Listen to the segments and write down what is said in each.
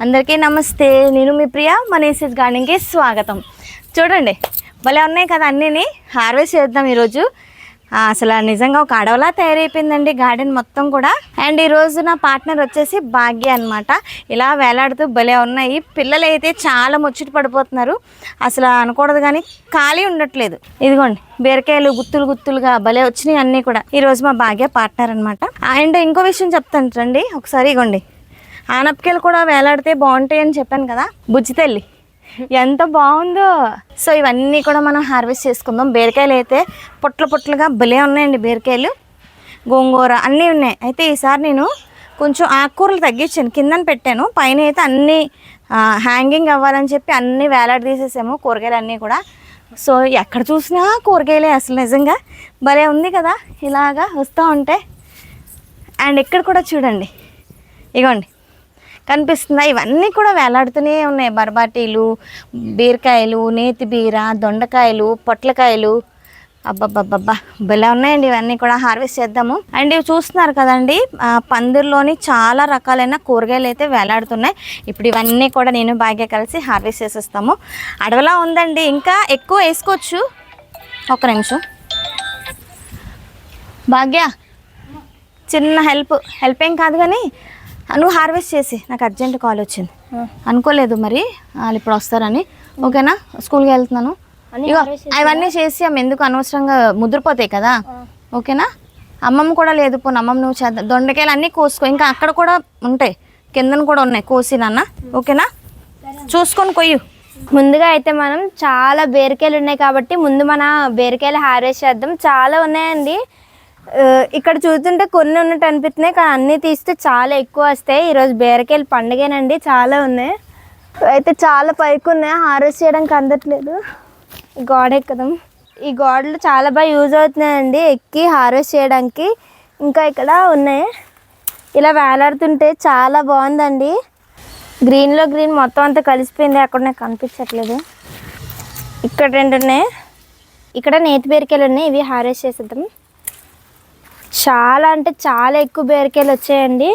అందరికీ నమస్తే. నేను మీ ప్రియ మనీసెస్ గార్డెన్కి స్వాగతం. చూడండి భలే ఉన్నాయి కదా అన్నీ హార్వెస్ట్ చేద్దాం ఈరోజు. ఆ, అసలు నిజంగా ఒక అడవలా తయారైపోయిందండి గార్డెన్ మొత్తం కూడా. అండ్ ఈరోజు నా పార్ట్నర్ వచ్చేసి భాగ్య అనమాట ఇలా వేలాడుతూ భలే ఉన్నాయి. పిల్లలు అయితే చాలా ముచ్చట పడిపోతున్నారు. అసలు అనకూడదు కానీ ఖాళీ ఉండట్లేదు. ఇదిగోండి బీరకాయలు గుత్తులు గుత్తులుగా భలే వచ్చినాయి అన్నీ కూడా. ఈరోజు మా భాగ్య పార్ట్నర్ అనమాట అండ్ ఇంకో విషయం చెప్తాను రండి. ఒకసారి ఇగోండి. ఆనపకాయలు కూడా వేలాడితే బాగుంటాయి అని చెప్పాను కదా. బుజ్జి తల్లి ఎంత బాగుందో. సో ఇవన్నీ కూడా మనం హార్వెస్ట్ చేసుకుందాం. బీరకాయలు అయితే పొట్ల పొట్లుగా భలే ఉన్నాయండి బీరకాయలు. గోంగూర అన్నీ ఉన్నాయి. అయితే ఈసారి నేను కొంచెం ఆకుకూరలు తగ్గించాను. కిందన పెట్టాను. పైన అయితే అన్నీ హ్యాంగింగ్ అవ్వాలని చెప్పి అన్నీ వేలాడి తీసేసాము కూరగాయలు అన్నీ కూడా. సో ఎక్కడ చూసినా కూరగాయలే అసలు నిజంగా. భలే ఉంది కదా. ఇలాగా వస్తూ ఉంటే. అండ్ ఇక్కడ కూడా చూడండి. ఇగోండి. కనిపిస్తున్నాయి. ఇవన్నీ కూడా వేలాడుతూనే ఉన్నాయి. బర్బాటీలు బీరకాయలు నేతి బీర దొండకాయలు పొట్లకాయలు. అబ్బబ్బబ్బబ్బా భలే ఉన్నాయండి ఇవన్నీ కూడా. హార్వెస్ట్ చేద్దాము. అండ్ ఇవి చూస్తున్నారు కదండి పందిర్లోని చాలా రకాలైన కూరగాయలు అయితే వేలాడుతున్నాయి. ఇప్పుడు ఇవన్నీ కూడా నేను బాగా కలిసి హార్వెస్ట్ చేసేస్తాము. అడవిలా ఉందండి. ఇంకా ఎక్కువ వేసుకోవచ్చు. ఒక నిమిషం. భాగ్య చిన్న హెల్ప్ హెల్ప్ ఏం కాదు కానీ నువ్వు హార్వెస్ట్ చేసి నాకు అర్జెంట్ కాల్ వచ్చింది. అనుకోలేదు మరి వాళ్ళు ఇప్పుడు వస్తారని. ఓకేనా? స్కూల్కి వెళ్తున్నాను. అవన్నీ చేసి ఆమె ఎందుకు అనవసరంగా ముద్రపోతాయి కదా? ఓకేనా? అమ్మమ్మ కూడా లేదు పోను అమ్మమ్మ నువ్వు చేద్దా దొండకాయలు అన్నీ కోసుకో. ఇంకా అక్కడ కూడా ఉంటాయి. కిందన కూడా ఉన్నాయి కోసి నాన్న. ఓకేనా? చూసుకొని కొయ్యు. ముందుగా అయితే మనం చాలా బీరకాయలు ఉన్నాయి కాబట్టి ముందు మన బీరకాయలు హార్వెస్ట్ చేద్దాం. చాలా ఉన్నాయండి. ఇక్కడ చూస్తుంటే కొన్ని ఉన్నట్టు అనిపిస్తున్నాయి కానీ అన్నీ తీస్తే చాలా ఎక్కువ వస్తాయి. ఈరోజు బీరకాయలు పండుగేనండి చాలా ఉన్నాయి. అయితే చాలా పైకి ఉన్నాయి హార్వెస్ట్ చేయడానికి అందట్లేదు. గోడ ఎక్కుదాం. ఈ గోడలు చాలా బాగా యూజ్ అవుతున్నాయండి ఎక్కి హార్వెస్ట్ చేయడానికి. ఇంకా ఇక్కడ ఉన్నాయి. ఇలా వేలాడుతుంటే చాలా బాగుందండి. గ్రీన్లో గ్రీన్ మొత్తం అంతా కలిసిపోయింది అక్కడ నాకు కనిపించట్లేదు. ఇక్కడ రెండు ఉన్నాయి. ఇక్కడ నేతి బీరకాయలు ఉన్నాయి ఇవి హార్వెస్ట్ చేసేద్దాం. చాలా అంటే చాలా ఎక్కువ బీరకాయలు వచ్చాయండి.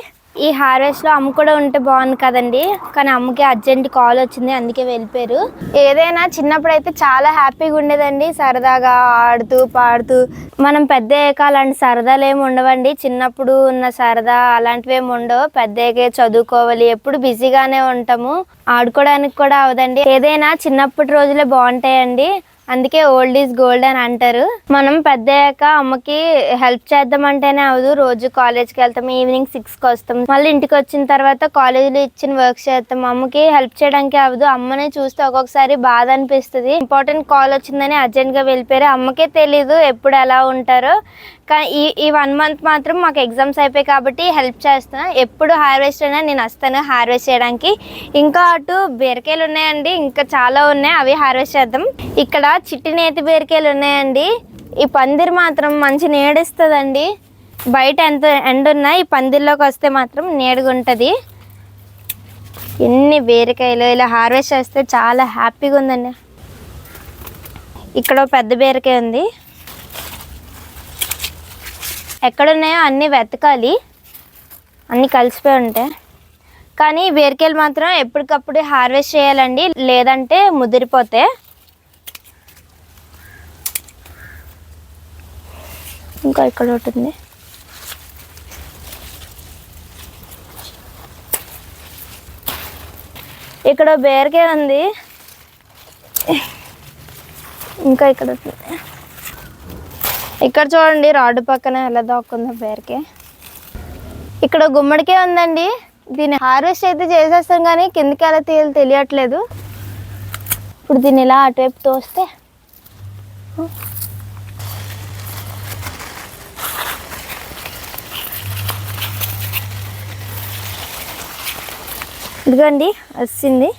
ఈ హార్వెస్ట్లో అమ్మ కూడా ఉంటే బాగుంది కదండి. కానీ అమ్మకి అర్జెంట్ కాల్ వచ్చింది అందుకే వెళ్ళిపోయారు. ఏదైనా చిన్నప్పుడు అయితే చాలా హ్యాపీగా ఉండేదండి. సరదాగా ఆడుతూ పాడుతూ. మనం పెద్ద అయ్యాక అలాంటి సరదాలు ఏమి ఉండవండి. చిన్నప్పుడు ఉన్న సరదా అలాంటివి ఏమి ఉండవు. పెద్దగా చదువుకోవాలి. ఎప్పుడు బిజీగానే ఉంటాము. ఆడుకోవడానికి కూడా అవదండి. ఏదైనా చిన్నప్పటి రోజులే బాగుంటాయండి. అందుకే ఓల్డ్ ఈజ్ గోల్డ్ అని అంటారు. మనం పెద్ద అయ్యాక అమ్మకి హెల్ప్ చేద్దామంటేనే అవదు. రోజు కాలేజ్కి వెళ్తాం ఈవినింగ్ సిక్స్కి వస్తాం. మళ్ళీ ఇంటికి వచ్చిన తర్వాత కాలేజీలో ఇచ్చిన వర్క్ చేస్తాం. అమ్మకి హెల్ప్ చేయడానికి అవదు. అమ్మని చూస్తే ఒక్కొక్కసారి బాధ అనిపిస్తుంది. ఇంపార్టెంట్ కాల్ వచ్చిందని అర్జెంట్గా వెళ్ళిపోయారు. అమ్మకే తెలీదు ఎప్పుడు ఎలా ఉంటారో. కానీ ఈ ఈ వన్ మంత్ మాత్రం మాకు ఎగ్జామ్స్ అయిపోయాయి కాబట్టి హెల్ప్ చేస్తున్నా. ఎప్పుడు హార్వెస్ట్ అయినా నేను వస్తాను హార్వెస్ట్ చేయడానికి. ఇంకా అటు బీరకాయలు ఉన్నాయండి ఇంకా చాలా ఉన్నాయి అవి హార్వెస్ట్ చేద్దాం. ఇక్కడ చిట్టి నేతి బీరకాయలు ఉన్నాయండి. ఈ పందిరి మాత్రం మంచి నీడిస్తుందండి. బయట ఎంత ఎండ ఉన్నా ఈ పందిరిలోకి వస్తే మాత్రం నీడగా ఉంటుంది. ఎన్ని బీరకాయలు ఇలా హార్వెస్ట్ చేస్తే చాలా హ్యాపీగా ఉందండి. ఇక్కడ పెద్ద బీరకాయ ఉంది. ఎక్కడున్నాయో అన్నీ వెతకాలి. అన్నీ కలిసిపోయి ఉంటాయి కానీ బీరకాయలు మాత్రం ఎప్పటికప్పుడు హార్వెస్ట్ చేయాలండి. లేదంటే ముదిరిపోతే. ఇంకా ఇక్కడ ఒకటి ఉంది. ఇక్కడ బీరకాయ ఉంది. ఇంకా ఇక్కడ ఉంటుంది ఉంది. ఇక్కడ చూడండి రాడ్డు పక్కన ఎలా దాక్కుందో బేరకే ఇక్కడ గుమ్మడికే ఉందండి. దీన్ని హార్వెస్ట్ అయితే చేసేస్తాం కానీ కిందకి ఎలా తీయాలి తెలియట్లేదు. ఇప్పుడు దీన్ని ఇలా అటువైపు తోస్తే. ఇదిగోండి వచ్చింది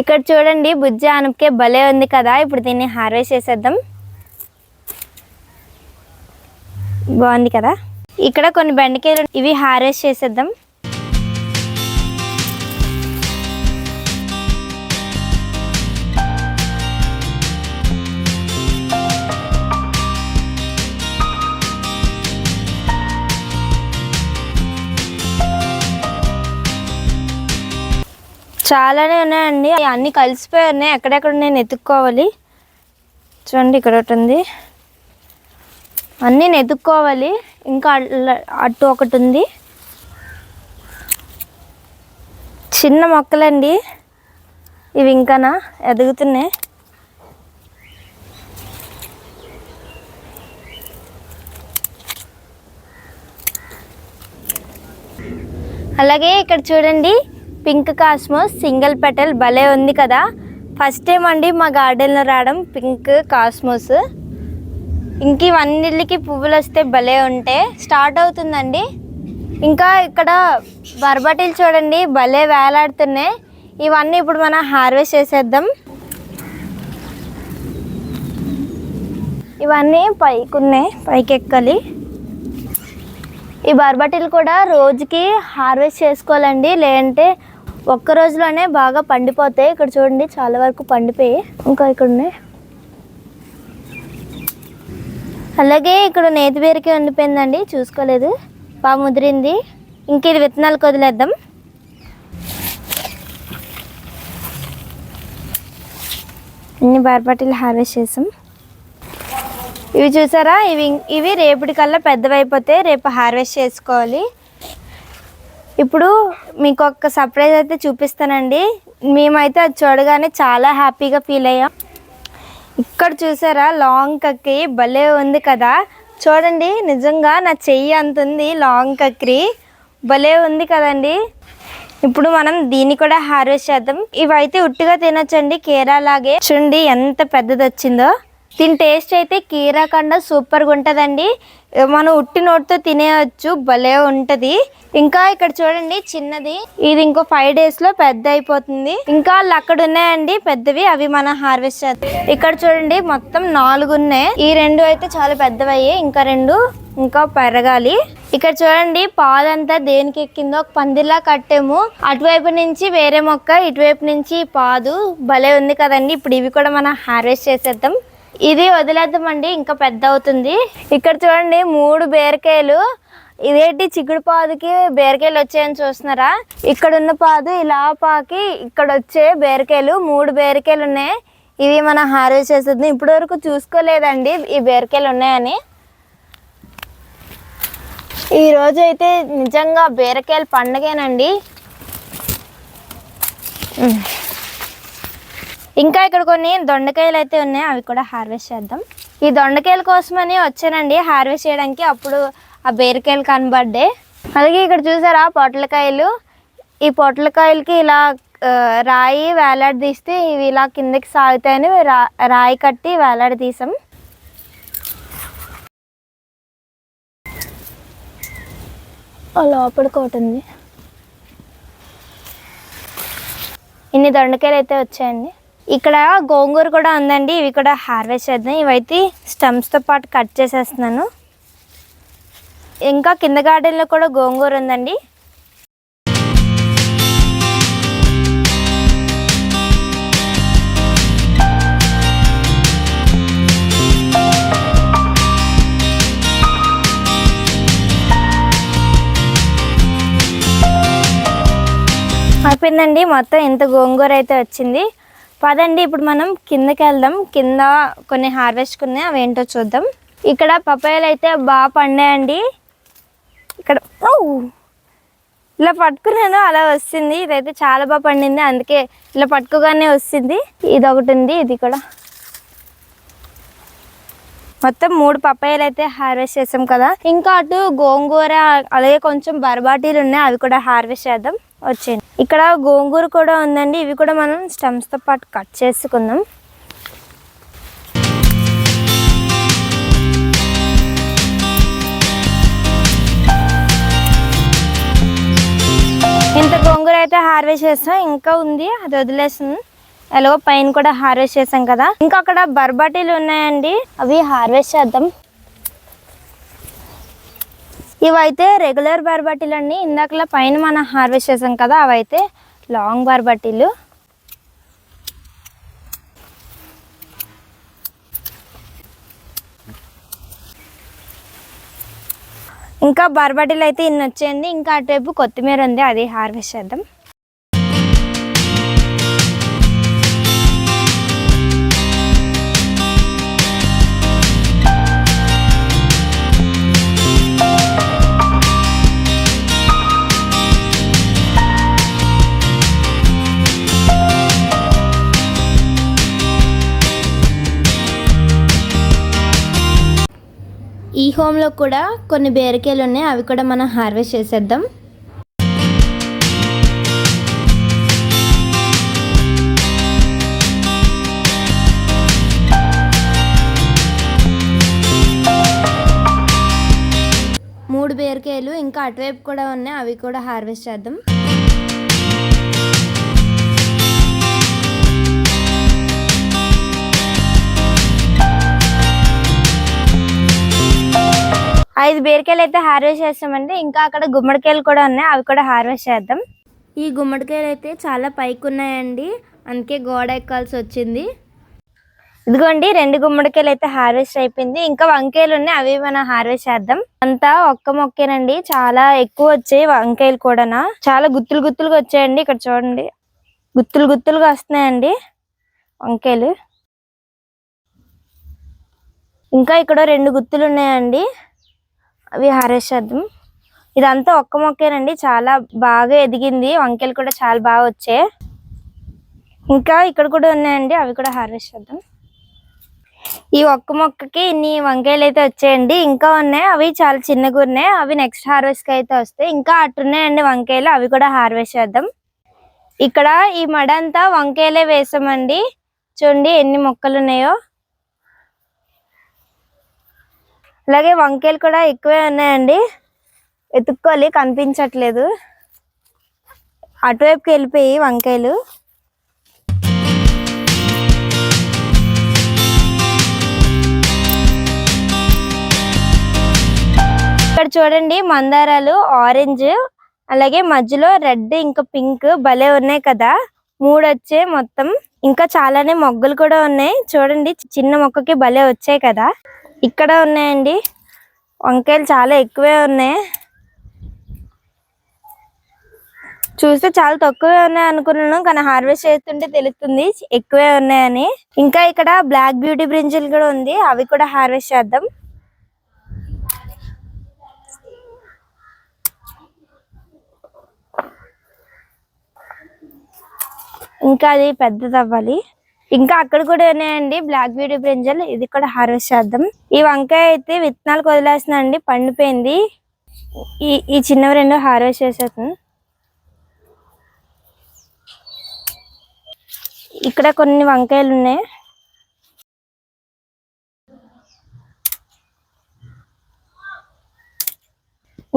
ఇక్కడ చూడండి బుజ్జి ఆనపకే భలే ఉంది కదా. ఇప్పుడు దీన్ని హార్వెస్ట్ చేసేద్దాం. బాగుంది కదా? ఇక్కడ కొన్ని బెండకాయలు ఇవి హార్వెస్ట్ చేసేద్దాం. చాలానే ఉన్నాయండి. అన్నీ కలిసిపోయి ఉన్నాయి. ఎక్కడెక్కడ నేను ఎత్తుక్కోవాలి. చూడండి ఇక్కడ ఒకటి ఉంది. అన్నీ నెతుక్కోవాలి ఇంకా అల్ల- అటు ఒకటి ఉంది. చిన్న మొక్కలండి. ఇవి ఇంకానా? ఎదుగుతున్నాయి. అలాగే ఇక్కడ చూడండి పింక్ కాస్మోస్ సింగిల్ పెటల్ భలే ఉంది కదా. ఫస్ట్ టైం అండి మా గార్డెన్లో రావడం పింక్ కాస్మోస్. ఇంక ఇవన్నిటికి పువ్వులు వస్తే భలే ఉంటాయి స్టార్ట్ అవుతుందండి. ఇంకా ఇక్కడ బర్బటీలు చూడండి భలే వేలాడుతున్నాయి. ఇవన్నీ ఇప్పుడు మనం హార్వెస్ట్ చేసేద్దాం. ఇవన్నీ పైకి ఉన్నాయి పైకి ఎక్కాలి ఈ బర్బటీలు కూడా రోజుకి హార్వెస్ట్ చేసుకోవాలండి. లేదంటే ఒక్క రోజులోనే బాగా పండిపోతాయి. ఇక్కడ చూడండి చాలా వరకు పండిపోయి ఇంకా ఇక్కడ ఉన్నాయి అలాగే ఇక్కడ నేతి బీరకే ఉండిపోయిందండి చూసుకోలేదు. బాగా ముదిరింది. ఇంక ఇది విత్తనాలకు వదిలేద్దాం. ఇన్ని బర్బటీలు హార్వెస్ట్ చేసాం. ఇవి చూసారా? ఇవి ఇవి రేపటికల్లా పెద్దవైపోతే రేపు హార్వెస్ట్ చేసుకోవాలి. ఇప్పుడు మీకు ఒక సర్ప్రైజ్ అయితే చూపిస్తానండి. మేమైతే అది చూడగానే చాలా హ్యాపీగా ఫీల్ అయ్యాం. ఇక్కడ చూసారా లాంగ్ కక్కి భలే ఉంది కదా. చూడండి నిజంగా నా చెయ్యి అంత ఉంది లాంగ్ కక్రి భలే ఉంది కదండి. ఇప్పుడు మనం దీన్ని కూడా హార్వెస్ట్ చేద్దాం. ఇవైతే ఉట్టిగా తినొచ్చండి కీరా లాగే. చూడండి ఎంత పెద్దది వచ్చిందో దీని టేస్ట్ అయితే కీరా కన్నా సూపర్గా ఉంటుందండి. మనం ఉట్టి నోటితో తినేయచ్చు భలే ఉంటుంది. ఇంకా ఇక్కడ చూడండి చిన్నది. ఇది ఇంకో ఫైవ్ డేస్లో పెద్ద అయిపోతుంది. ఇంకా వాళ్ళు అక్కడ ఉన్నాయండి పెద్దవి. అవి మనం హార్వెస్ట్ చేద్దాం. ఇక్కడ చూడండి మొత్తం నాలుగు ఉన్నాయి. ఈ రెండు అయితే చాలా పెద్దవయ్యాయి. ఇంకా రెండు ఇంకా పెరగాలి. ఇక్కడ చూడండి పాదంతా దేనికి ఎక్కిందో ఒక పందిలా కట్టాము. అటువైపు నుంచి వేరే మొక్క ఇటువైపు నుంచి పాదు. భలే ఉంది కదండి. ఇప్పుడు ఇవి కూడా మనం హార్వెస్ట్ చేసేద్దాం. ఇది వదిలేద్దామండి ఇంకా పెద్ద అవుతుంది ఇక్కడ చూడండి మూడు బీరకాయలు. ఇదేంటి చిగుడు పాదుకి బీరకాయలు వచ్చాయని చూస్తున్నారా? ఇక్కడ ఉన్న పాదు ఇలా పాకి ఇక్కడ వచ్చే బీరకాయలు మూడు బీరకాయలు ఉన్నాయి. ఇవి మనం హార్వెస్ట్ చేస్తుంది ఇప్పటి వరకు చూసుకోలేదండి ఈ బీరకాయలు ఉన్నాయని. ఈరోజు అయితే నిజంగా బీరకాయల పండగేనండి. ఇంకా ఇక్కడ కొన్ని దొండకాయలు అయితే ఉన్నాయి అవి కూడా హార్వెస్ట్ చేద్దాం. ఈ దొండకాయల కోసమని వచ్చానండి హార్వెస్ట్ చేయడానికి అప్పుడు ఆ బీరకాయలు కనబడ్డే అలాగే ఇక్కడ చూసారా పొట్లకాయలు? ఈ పొట్లకాయలకి ఇలా రాయి వేలాడదీస్తే ఇవి ఇలా కిందకి సాగుతాయని రా రాయి కట్టి వేలాడదీసాం ఆ లోపలికి ఒకటి ఉంది. ఇన్ని దొండకాయలు అయితే వచ్చాయండి. ఇక్కడ గోంగూర కూడా ఉందండి. ఇవి కూడా హార్వెస్ట్ చేద్దాం. ఇవైతే స్టమ్స్తో పాటు కట్ చేసేస్తున్నాను. ఇంకా కింద గార్డెన్లో కూడా గోంగూర ఉందండి. అయిపోయిందండి. మొత్తం ఇంత గోంగూర అయితే వచ్చింది. పదండి ఇప్పుడు మనం కిందకి వెళ్దాం. కింద కొన్ని హార్వెస్ట్ ఉన్నాయి అవి ఏంటో చూద్దాం. ఇక్కడ పపాయలు అయితే బాగా పండాయండి. ఇక్కడ ఓ! ఇలా పట్టుకున్నాను అలా వస్తుంది. ఇదైతే చాలా బాగా పండింది అందుకే ఇలా పట్టుకోగానే వస్తుంది. ఇది ఒకటి ఉంది ఇది కూడా. మొత్తం మూడు పప్పాయలు అయితే హార్వెస్ట్ చేసాం కదా. ఇంకా అటు గోంగూర అలాగే కొంచెం బరబాటీలు ఉన్నాయి అవి కూడా హార్వెస్ట్ చేద్దాం. వచ్చేయండి. ఇక్కడ గోంగూర కూడా ఉందండి. ఇవి కూడా మనం స్టెమ్స్తో పాటు కట్ చేసుకుందాం. ఇంత గోంగూర అయితే హార్వెస్ట్ చేస్తాం. ఇంకా ఉంది. అది వదిలేస్తుంది ఎలాగో పైన కూడా హార్వెస్ట్ చేసాం కదా. ఇంకా అక్కడ బర్బాటీలు ఉన్నాయండి. అవి హార్వెస్ట్ చేద్దాం. ఇవైతే రెగ్యులర్ బర్బాటీలు అండి ఇందాకలా పైన మనం హార్వెస్ట్ చేసాం కదా అవైతే లాంగ్ బర్బాటీలు. ఇంకా బర్బాటీలు అయితే ఇన్ని వచ్చేయండి ఇంకా అటువైపు కొత్తిమీర ఉంది అది హార్వెస్ట్ చేద్దాం. ఫామ్లో కూడా కొన్ని బీరకాయలు ఉన్నాయి. అవి కూడా మనం హార్వెస్ట్ చేసేద్దాం. మూడు బీరకాయలు ఇంకా అటువైపు కూడా ఉన్నాయి. అవి కూడా హార్వెస్ట్ చేద్దాం. ఐదు బీరకాయలు అయితే హార్వెస్ట్ చేస్తామండి. ఇంకా అక్కడ గుమ్మడికాయలు కూడా ఉన్నాయి. అవి కూడా హార్వెస్ట్ చేద్దాం. ఈ గుమ్మడికాయలు అయితే చాలా పైకి ఉన్నాయండి. అందుకే గోడ ఎక్కాల్సి వచ్చింది. ఇదిగోండి రెండు గుమ్మడికాయలు అయితే హార్వెస్ట్ అయిపోయింది. ఇంకా వంకాయలు ఉన్నాయి. అవి మనం హార్వెస్ట్ చేద్దాం. అంతా ఒక్క మొక్కేనండి. చాలా ఎక్కువ వచ్చాయి వంకాయలు కూడా చాలా గుత్తులు గుత్తులుగా వచ్చాయండి. ఇక్కడ చూడండి. గుత్తులు గుత్తులుగా వస్తున్నాయండి వంకాయలు. ఇంకా ఇక్కడ రెండు గుత్తులు ఉన్నాయండి. అవి హార్వెస్ట్ ఇదంతా ఒక్క మొక్కేనండి. చాలా బాగా ఎదిగింది. వంకాయలు కూడా చాలా బాగా వచ్చాయి. ఇంకా ఇక్కడ కూడా ఉన్నాయండి. అవి కూడా హార్వెస్ట్ చేద్దాం ఈ ఒక్క మొక్కకి ఇన్ని వంకాయలు అయితే వచ్చాయండి. ఇంకా ఉన్నాయి. అవి చాలా చిన్నగా ఉన్నాయి. అవి నెక్స్ట్ హార్వెస్ట్కి అయితే వస్తాయి. ఇంకా అట్టున్నాయండి వంకాయలు. అవి కూడా హార్వెస్ట్ చేద్దాం ఇక్కడ ఈ మడ అంతా వంకాయలే వేసామండి. చూడండి ఎన్ని మొక్కలు ఉన్నాయో. అలాగే వంకాయలు కూడా ఎక్కువే ఉన్నాయండి. ఎత్తుక్కోవాలి కనిపించట్లేదు. అటువైపుకి వెళ్ళిపోయి వంకాయలు. ఇక్కడ చూడండి మందారాలు ఆరెంజ్ అలాగే మధ్యలో రెడ్ ఇంకా పింక్ భలే ఉన్నాయి కదా. మూడు వచ్చాయి మొత్తం. ఇంకా చాలానే మొగ్గలు కూడా ఉన్నాయి. చూడండి చిన్న మొక్కకి భలే వచ్చాయి కదా. ఇక్కడ ఉన్నాయండి. వంకాయలు చాలా ఎక్కువే ఉన్నాయి. చూస్తే చాలా తక్కువే ఉన్నాయి అనుకున్నాను కానీ హార్వెస్ట్ చేస్తుంటే తెలుస్తుంది ఎక్కువే ఉన్నాయని. ఇంకా ఇక్కడ బ్లాక్ బ్యూటీ బ్రింజల్ కూడా ఉంది అవి కూడా హార్వెస్ట్ చేద్దాం. ఇంకా అది పెద్దది అవ్వాలి ఇంకా అక్కడ కూడా ఉన్నాయండి బ్లాక్ బ్యూటీ బ్రింజల్. ఇది కూడా హార్వెస్ట్ చేద్దాం. ఈ వంకాయ అయితే విత్తనాలు వదిలేస్తున్నాయండి పండిపోయింది. ఈ ఈ చిన్నవి రెండు హార్వెస్ట్ చేసేస్తుంది ఇక్కడ కొన్ని వంకాయలు ఉన్నాయి.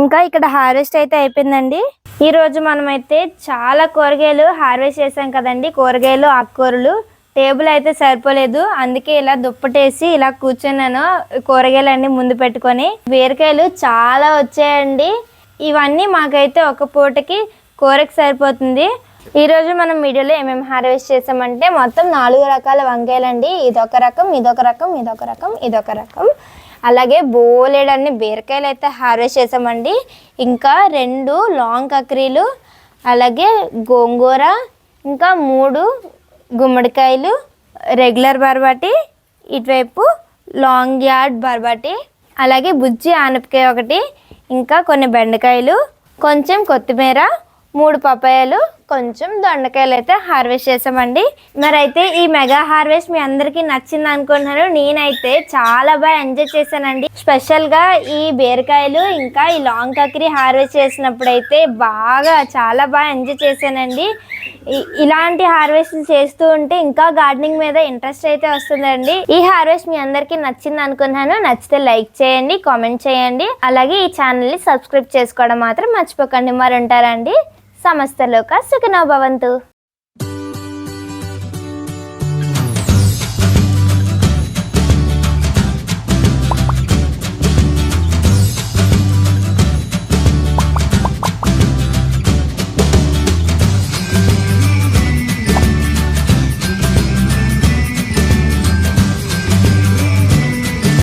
ఇంకా ఇక్కడ హార్వెస్ట్ అయితే అయిపోయిందండి. ఈ రోజు మనమైతే చాలా కూరగాయలు హార్వెస్ట్ చేసాం కదండి. కూరగాయలు ఆకుకూరలు టేబుల్ అయితే సరిపోలేదు. అందుకే ఇలా దుప్పటేసి ఇలా కూర్చున్నాను. కూరగాయలన్నీ ముందు పెట్టుకొని. బీరకాయలు చాలా వచ్చాయండి. ఇవన్నీ మాకైతే ఒక పూటకి కూరకి సరిపోతుంది. ఈరోజు మనం వీడియోలో ఏమేమి హార్వెస్ట్ చేసామంటే మొత్తం నాలుగు రకాల వంకాయలండి. ఇదొక రకం ఇదొక రకం ఇదొక రకం ఇదొక రకం. అలాగే బోలెడన్ని బీరకాయలు అయితే హార్వెస్ట్ చేసామండి. ఇంకా రెండు లాంగ్ కక్రీలు అలాగే గోంగూర ఇంకా మూడు గుమ్మడికాయలు రెగ్యులర్ బర్బాటి ఇటువైపు లాంగ్ యార్డ్ బర్బాటి అలాగే బుజ్జి ఆనపకాయ ఒకటి ఇంకా కొన్ని బెండకాయలు కొంచెం కొత్తిమీర మూడు పపాయాలు కొంచెం దొండకాయలు అయితే హార్వెస్ట్ చేసామండి. మరి అయితే ఈ మెగా హార్వెస్ట్ మీ అందరికీ నచ్చింది అనుకుంటున్నాను. నేనైతే చాలా బాగా ఎంజాయ్ చేశానండి. స్పెషల్గా ఈ బీరకాయలు ఇంకా ఈ లాంగ్ కక్రీ హార్వెస్ట్ చేసినప్పుడు అయితే బాగా చాలా బాగా ఎంజాయ్ చేశానండి. ఇలాంటి హార్వెస్ట్ చేస్తూ ఉంటే ఇంకా గార్డెనింగ్ మీద ఇంట్రెస్ట్ అయితే వస్తుందండి. ఈ హార్వెస్ట్ మీ అందరికీ నచ్చింది అనుకున్నాను నచ్చితే లైక్ చేయండి కామెంట్ చేయండి. అలాగే ఈ ఛానల్ని సబ్స్క్రైబ్ చేసుకోవడం మాత్రం మర్చిపోకండి. మరి ఉంటారండి సమస్తలోక సుఖనో భవంతు.